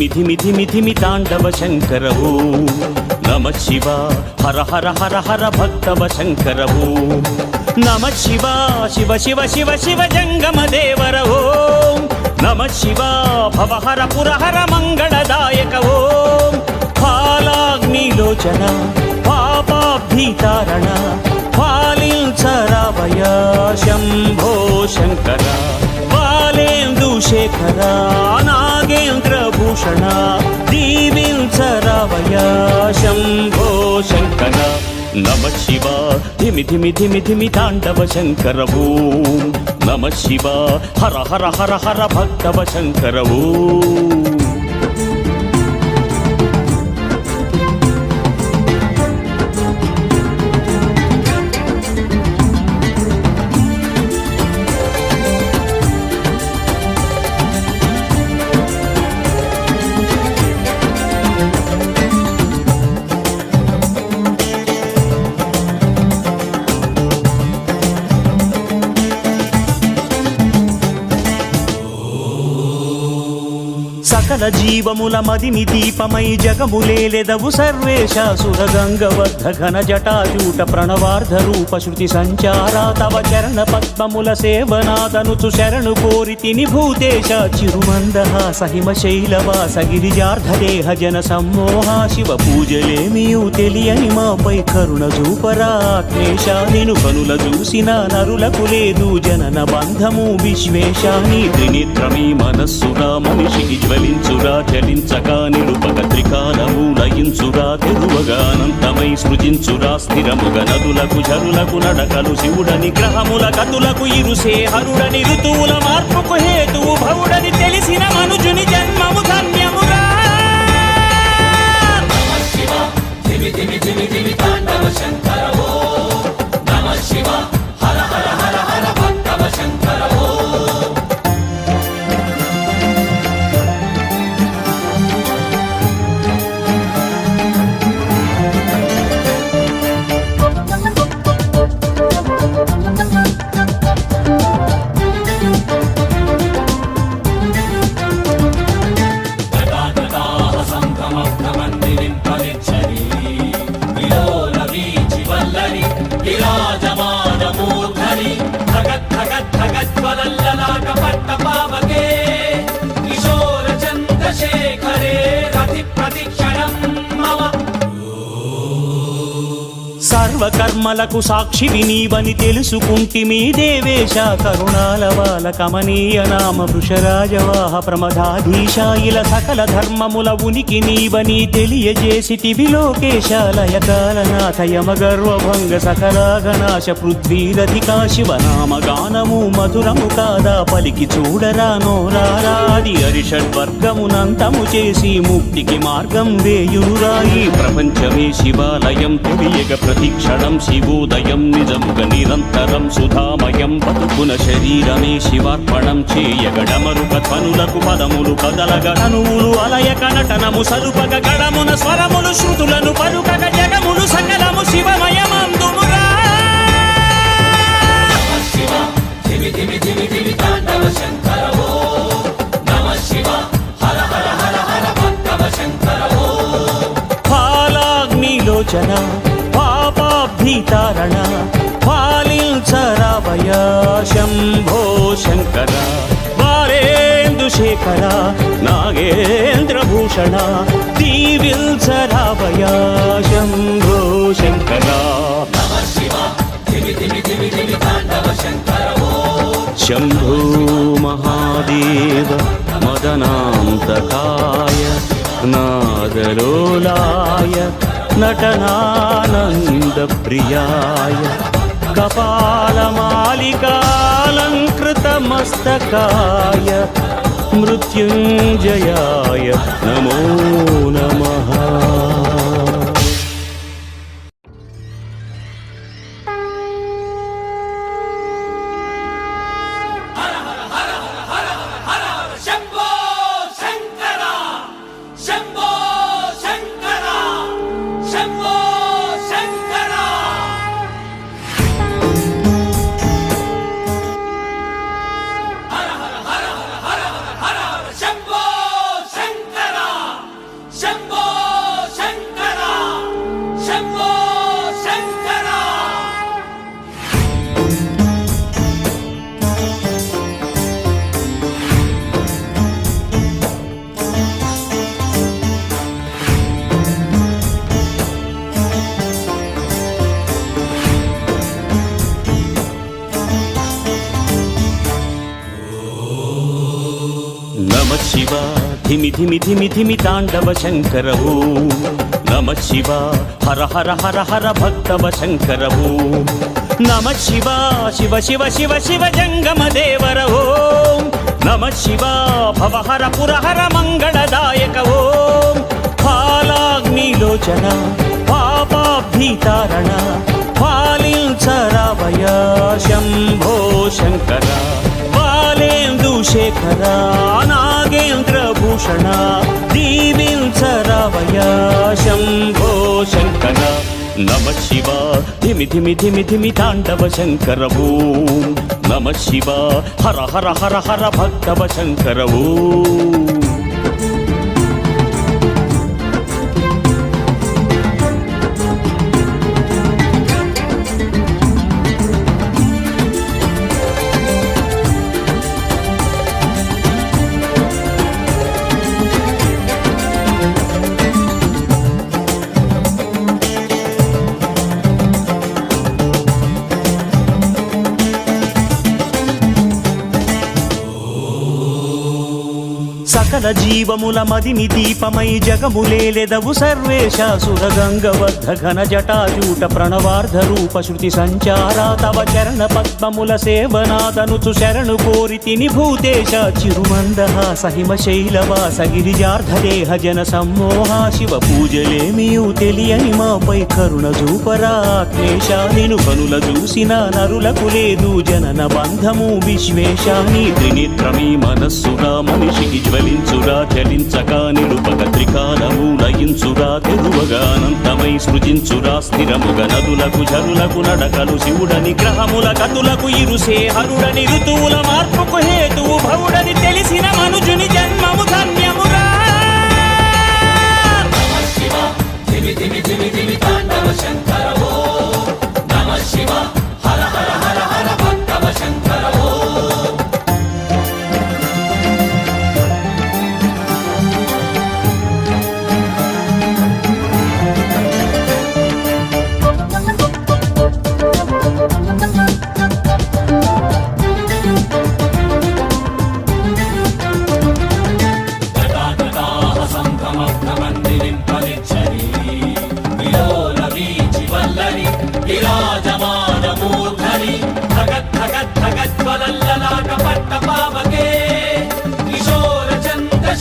శివ ధిమి ధిమి ధిమి ధిమి తాండవ శంకర నమ శివ హర హర హర హర భక్తవ శంకరవు. నమ శివ శివ శివ శివ శివ జంగమ దేవర నమ శివ భవహర పురహర మంగళదాయకవో. ఓం ఫాలాగ్నిలోచన పాపాభీతారణ ఫాలించరావయ శంభో శంకర. బాలేందు శేఖర నాగేంద్ర భూషణ దీవించరవయ శంభో శంకర. నమ శివ ధిమి ధిమి ధిమి ధిమి తాండవ శంకరవు. నమ శివ హర హర హర హర భక్తవ శంకరవు. సకల జీవముల మదిని దీపమై జగములేలెదవు సర్వేశ సురగంగవద్ధ ఘన జటాజూట ప్రణవార్ధ రూప శృతి సంచారా. తవ చరణ పద్మముల సేవనాదనుచు శరణు కోరి తిని భూతేశ చిరుమందహాస హిమ శైలవాస గిరిజార్ధదేహ జన సమ్మోహా. శివ పూజలేమియు తెలియని మాపై కరుణ చూపరాత్మేశ నిను కనుల చూసిన నరులకు లేదు జనన బంధము. విశ్వేశాని త్రినిత్రమీ త్రినేత్రమీ మనస్సురా మనిషికి జ్వలించురా చలించగా నిలుపక త్రికాలము లయించురా తెరువగా అనంతమై సృజించురా స్థిరముగ నదులకు జరులకు నడకలు శివుడని గ్రహముల కతులకు ఇరుసే హరుడని ఋతువుల మార్పుకు హేతువు భవుడని తెలిసిన మనుజుని జన్మము ధన్యమురా శివ. సర్వకర్మలకు సాక్షివి నీవని తెలుసుకుంటిమి దేవేశ కరుణాల బాల కమనీయ నామ వృషరాజవాహ ప్రమదాధీశ ఇలా సకల ధర్మముల ఉనికి నీవని తెలియజేసితివి లోకేశ లయకాలనాథ యమగర్వభంగ సకలాగనాశ పృథ్వీరధికా శివనామ గానము మధురము కాదా పలికి చూడరా నోరారాది హరిషడ్వర్గమునంతము చేసి ముక్తికి మార్గం వేయురాయి ప్రపంచమే శివాలయం తెలియగ ప్రతిక్షణం శివోదయం నిజముగ నిరంతరం సుధామయం బతుకున శరీరమే శివార్పణం చేయగడమరుక ధ్వనులకు పదములు కదలగ తనువులు అలయక నటనము సలుపగ గడమున స్వరములు శృతులను పలుకగ జగములు సకలము శివమయమందుమురా శివ ధిమి ధిమి ధిమి ధిమి తాండవ శంకర ఓ నమ శివ హర హర హర హర భక్తవ శంకర ఓ ఫాలాగ్నిలోచన పాపాభీతారణ ఫాలించరావయ శంభో శంకర బాలేందు శేఖర నాగేంద్ర భూషణ దీవిల్చరావయ శంభో శంకర. శంభో మహాదేవ మదనాంతకాయ నాదలోలాయ నటనానందప్రియాయ కపాలమాలికాలంకృతమస్తకాయ మృత్యుంజయాయ నమో నమః ధిమి ధిమి ధిమి ధిమి తాండవ శంకరవు నమ శివ హర హర హర హర భక్తవ శంకరవు నమ శివ శివ శివ శివ శివ జంగమ దేవర ఓం నమ శివ భవహర పురహర మంగళదాయక ఓం ఫాలాగ్నిలోచన పాపాభీతారణ ఫాలించరావయ శంభో శంకర బాలేందు శేఖరా నాగేంద్ర భూషణ శంభో శంకర నమ శివ ధిమి ధిమి ధిమి ధిమి తాండవ శంకరవు నమ శివ హర హర హర హర భక్తవ శంకర ఓం సకల జీవముల మదిని దీపమై జగములేలెదవు సర్వేశాసుర గంగవర్ధ ఘన జటాజూట ప్రణవార్ధ రూప శృతి సంచారా తవ చరణ పద్మముల సేవనాదనుచు శరణు కోరి తిని భూతేశ చిరుమందహాస హిమ శైలవాస గిరిజార్ధ దేహ జన సమ్మోహా శివ పూజలేమియు తెలియని మాపై కరుణ చూపరా ఆత్మేశ నిను కనుల చూసిన నరులకు లేదు జనన బంధము విశ్వేశ నీ త్రినేత్రమీ మనస్సురా మనిషికి జ్వలించురా చలించక నిలుపక త్రికాలము నయించురా తెరువగా అనంతమై సృజించురా స్థిరముగ నదులకు జరులకు నడకలు శివుడని గ్రహముల కతులకు ఇరుసే హరుడని ఋతువుల మార్పుకు హేతువు భవుడని తెలిసిన మనుజుని జన్మము ధన్యమురా. శివ ధిమి ధిమి ధిమి ధిమి తాండవ శంకర నమ శివ.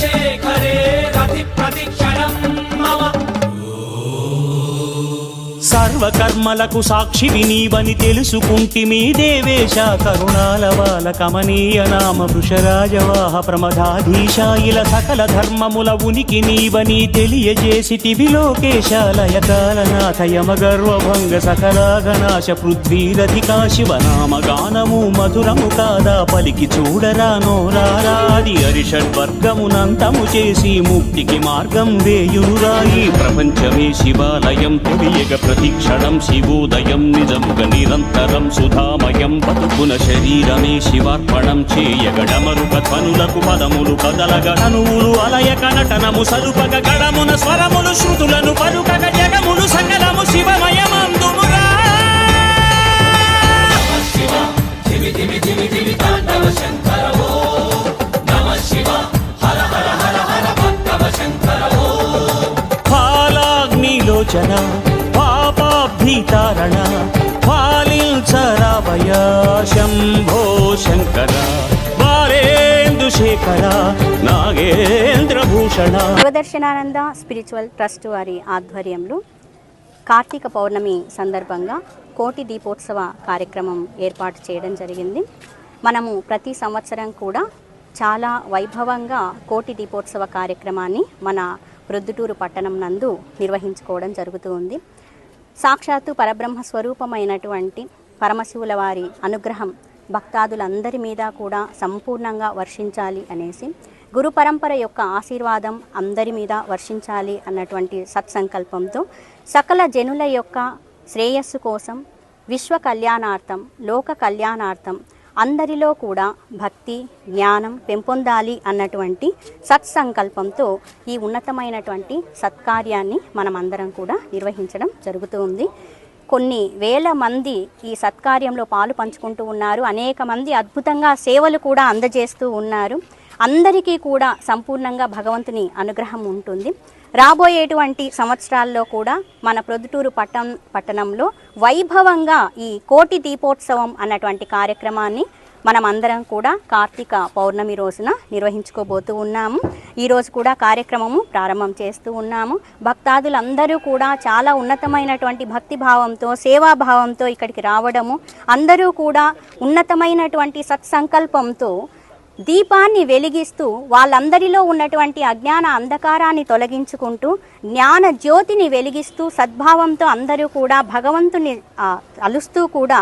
చంద్రశేఖరే రతి ప్రతిక్షణం సర్వకర్మలకు సాక్షివి నీవని తెలుసుకుంటిమి దేవేశ కరుణాల బాల కమనీయ నామ వృషరాజవాహ ప్రమదాధీశ ఇలా సకల ధర్మముల ఉనికి నీవని తెలియజేసితివి లోకేశాలయ కాలనాథ యమ సకలాగనాశ పృథ్వీరధికా శివనామ గానము మధురము కాదా పలికి చూడరా నోరారాది హరిషడ్వర్గమునంతము చేసి ముక్తికి మార్గం వేయురాయి ప్రపంచమే శివాలయం తెలియగ ప్రతిక్షణం శివోదయం నిజముగ నిరంతరం సుధామయం. బతుకున శరీరమే శివార్పణం చేయగడమరుక ధ్వనులకు పదములు కదలగ తనువులు అలయక నటనము సలుపగ గడమున స్వరములు శృతులను పలుకగ జగములు సకలము శివమయమందుమురా నమ శివ ధిమి ధిమి ధిమి ధిమి తాండవ శంకర ఓం నమ శివ హర హర హర హర భక్తవ శంకర ఓం ఫాలాగ్నిలోచన పాపాభీతారణ శంభో శంకర బాలేందు శేఖర నాగేంద్ర శివదర్శనానంద స్పిరిచువల్ ట్రస్ట్ వారి ఆధ్వర్యంలో కార్తీక పౌర్ణమి సందర్భంగా కోటి దీపోత్సవ కార్యక్రమం ఏర్పాటు చేయడం జరిగింది. మనము ప్రతి సంవత్సరం కూడా చాలా వైభవంగా కోటి దీపోత్సవ కార్యక్రమాన్ని మన ప్రొద్దుటూరు పట్టణం నందు నిర్వహించుకోవడం జరుగుతూ ఉంది. సాక్షాత్తు పరబ్రహ్మ స్వరూపమైనటువంటి పరమశివుల వారి అనుగ్రహం భక్తాదులందరి మీద కూడా సంపూర్ణంగా వర్షించాలి అనేసి గురు పరంపర యొక్క ఆశీర్వాదం అందరి మీద వర్షించాలి అన్నటువంటి సత్సంకల్పంతో సకల జనుల యొక్క శ్రేయస్సు కోసం విశ్వ కళ్యాణార్థం లోక కళ్యాణార్థం అందరిలో కూడా భక్తి జ్ఞానం పెంపొందాలి అన్నటువంటి సత్సంకల్పంతో ఈ ఉన్నతమైనటువంటి సత్కార్యాన్ని మనమందరం కూడా నిర్వహించడం జరుగుతూ ఉంది కొన్ని వేల మంది ఈ సత్కార్యంలో పాలు పంచుకుంటూ ఉన్నారు. అనేక మంది అద్భుతంగా సేవలు కూడా అందజేస్తూ ఉన్నారు. అందరికీ కూడా సంపూర్ణంగా భగవంతుని అనుగ్రహం ఉంటుంది. రాబోయేటువంటి సంవత్సరాల్లో కూడా మన ప్రొద్దుటూరు పట్టం పట్టణంలో వైభవంగా ఈ కోటి దీపోత్సవం అన్నటువంటి కార్యక్రమాన్ని మనం అందరం కూడా కార్తీక పౌర్ణమి రోజున నిర్వహించుకోబోతూ ఉన్నాము. ఈరోజు కూడా కార్యక్రమము ప్రారంభం చేస్తూ ఉన్నాము. భక్తాదులందరూ కూడా చాలా ఉన్నతమైనటువంటి భక్తి భావంతో సేవాభావంతో ఇక్కడికి రావడము అందరూ కూడా ఉన్నతమైనటువంటి సత్సంకల్పంతో దీపాన్ని వెలిగిస్తూ వాళ్ళందరిలో ఉన్నటువంటి అజ్ఞాన అంధకారాన్ని తొలగించుకుంటూ జ్ఞాన జ్యోతిని వెలిగిస్తూ సద్భావంతో అందరూ కూడా భగవంతుని అలుస్తూ కూడా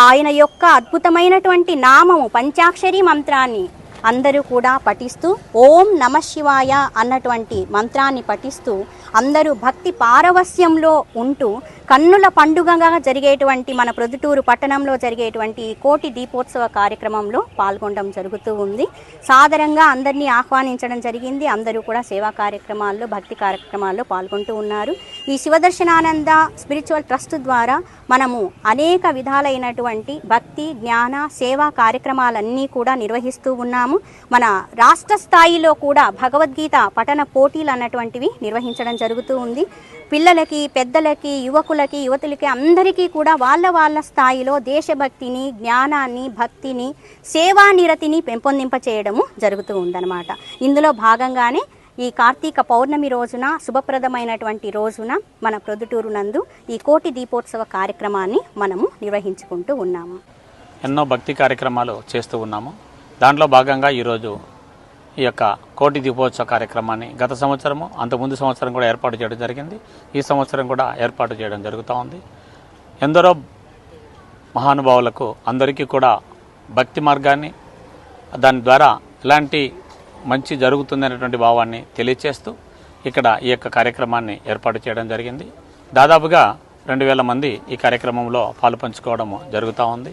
ఆయన యొక్క అద్భుతమైనటువంటి నామము పంచాక్షరి మంత్రాన్ని అందరూ కూడా పఠిస్తూ ఓం నమ శివాయ అన్నటువంటి మంత్రాన్ని పఠిస్తూ అందరూ భక్తి పారవస్యంలో ఉంటూ కన్నుల పండుగగా జరిగేటువంటి మన ప్రొద్దుటూరు పట్టణంలో జరిగేటువంటి కోటి దీపోత్సవ కార్యక్రమంలో పాల్గొనడం జరుగుతూ ఉంది. సాదరంగా అందరినీ ఆహ్వానించడం జరిగింది. అందరూ కూడా సేవా కార్యక్రమాల్లో భక్తి కార్యక్రమాల్లో పాల్గొంటూ ఉన్నారు. ఈ శివదర్శనానంద స్పిరిచువల్ ట్రస్ట్ ద్వారా మనము అనేక విధాలైనటువంటి భక్తి జ్ఞాన సేవా కార్యక్రమాలన్నీ కూడా నిర్వహిస్తూ ఉన్నాము. మన రాష్ట్ర స్థాయిలో కూడా భగవద్గీత పఠన పోటీలు అన్నటువంటివి నిర్వహించడం జరుగుతూ ఉంది. పిల్లలకి పెద్దలకి యువకులకి యువతులకి అందరికీ కూడా వాళ్ళ వాళ్ళ స్థాయిలో దేశభక్తిని జ్ఞానాన్ని భక్తిని సేవానిరతిని పెంపొందింపచేయడము జరుగుతూ ఉందన్నమాట. ఇందులో భాగంగానే ఈ కార్తీక పౌర్ణమి రోజున శుభప్రదమైనటువంటి రోజున మన ప్రొద్దుటూరు నందు ఈ కోటి దీపోత్సవ కార్యక్రమాన్ని మనము నిర్వహించుకుంటూ ఉన్నాము. ఎన్నో భక్తి కార్యక్రమాలు చేస్తూ ఉన్నాము. దాంట్లో భాగంగా ఈరోజు ఈ యొక్క కోటి దీపోత్సవ కార్యక్రమాన్ని గత సంవత్సరము అంతకుముందు సంవత్సరం కూడా ఏర్పాటు చేయడం జరిగింది. ఈ సంవత్సరం కూడా ఏర్పాటు చేయడం జరుగుతూ ఉంది. ఎందరో మహానుభావులకు అందరికీ కూడా భక్తి మార్గాన్ని దాని ద్వారా ఎలాంటి మంచి జరుగుతుందనేటువంటి భావాన్ని తెలియచేస్తూ ఇక్కడ ఈ యొక్క కార్యక్రమాన్ని ఏర్పాటు చేయడం జరిగింది. దాదాపుగా రెండు వేల మంది ఈ కార్యక్రమంలో పాలుపంచుకోవడం జరుగుతూ ఉంది.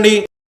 చూడండి